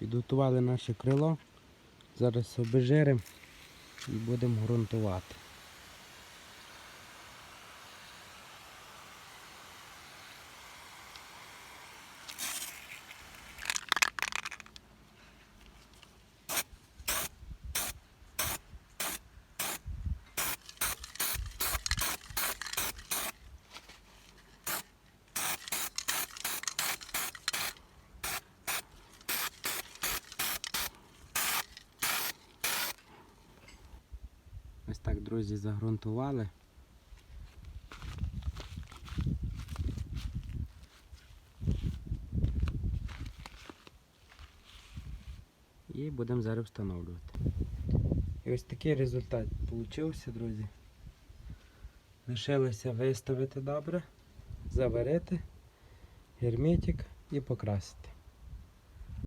Підготували наше крило. Зараз обезжиримо і будемо ґрунтувати. Ось так, друзі, загрунтували. І будемо зараз встановлювати. І ось такий результат получився, друзі. Лишилося виставити добре, заварити, герметик і покрасити.